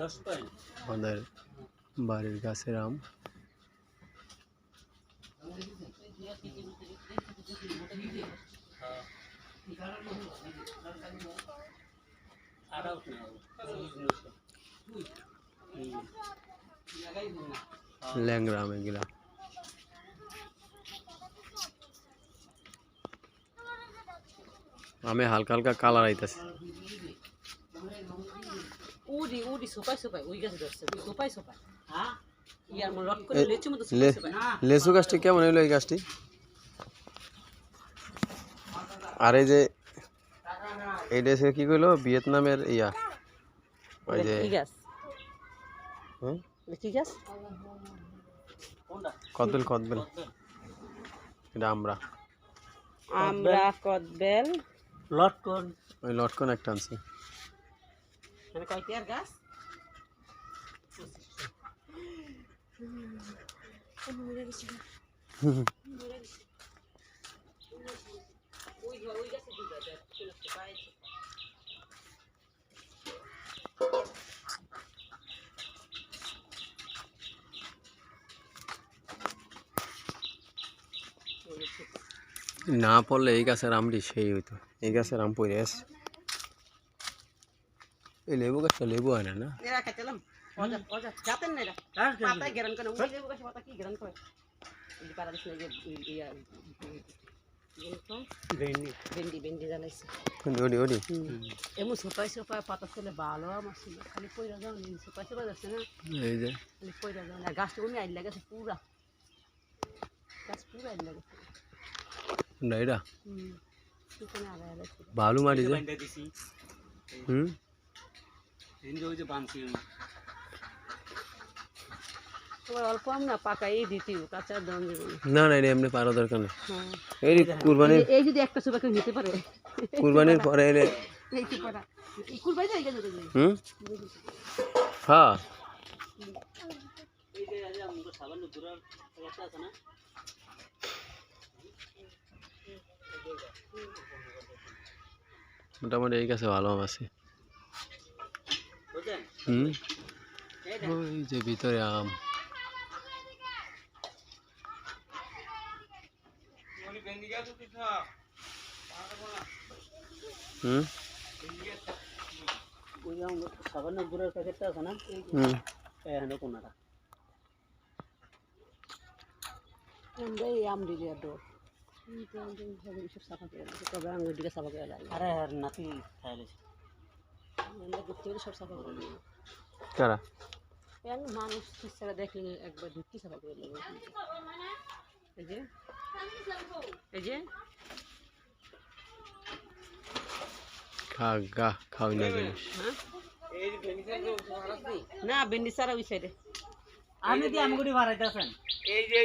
দশ পয়েন্ট আমাদের বাড়ির গাছের আম আড়াও না ল্যাংরা আম এগুলা আমে হালকা হালকা কালার আইতাছে উডি উডি সোপাই সোপাই ওই গাছে ধরছে সোপাই সোপাই হ্যাঁ ইয়ার মন লট করে লেচু মতো সোপাই সোপাই লেসু গাছটি কেমন হইল এই গাছটি আর এই যে এই দেশে কি কইলো ভিয়েতনামের ইয়া ওই যে কি গাছ হুম? কি গাছ কদবেল কদবেল এটা আমরা আমরা কদবেল লটকন ওই লটকন একটা আনছি মানে কয়টি আর গাছ না পড়লে এই গাছের আমটি সেই হইতো। এই গাছের আম পড়ে আছে। এই লেবু গাছটা লেবু হয় না না? ভালো আমার ছিল। খালি পয়রা যাও নি সোপাই সোপাই যাচ্ছে না। এই যে। খালি পয়রা যাও না গাছটা উনি আইল লাগেছে পুরা। গাছ পুরা আইল লাগেছে। কোনটা এটা? হুম? হিন্দি ওই যে বানছি তোমার অল্প আম না পাকা দিতিও কাঁচা দাম দেবো না। না না এটা এমনি পারো দরকার নেই। এই কুরবানির এই- এই যদি একটা সোপা কেউ নিতে পারে। কুরবানির পরে এলে এই সোপাটা। এই কুরবাই যাই গেছে হুম? হ্যাঁ। এই যে এই যে সাবান দূরের একটা আছে না? মোটামুটি এই গাছে ভালো আছে। হুম? ওই যে ভিতরে আম। হুম? ওই যে আমাকে সাবানের দূরের প্যাকেটটা আছে না হুম। এখানে কোনটা আমরা এই আম দিলে আর ডোর সব সাফা করে লাগে আঙুর দিকে সাফা করে লাগে আরে আর নাতি গেলে সব সাফা করে কারা? মানুষ ছাড়া দেখলে একবার করে এই যে এই যে। খা গা খাওয়াই না জিনিস হ্যাঁ? না ভেন্ডি সারা ওই সাইডে আমি দিয়ে আমাকে বাড়াইতেছেন এই যে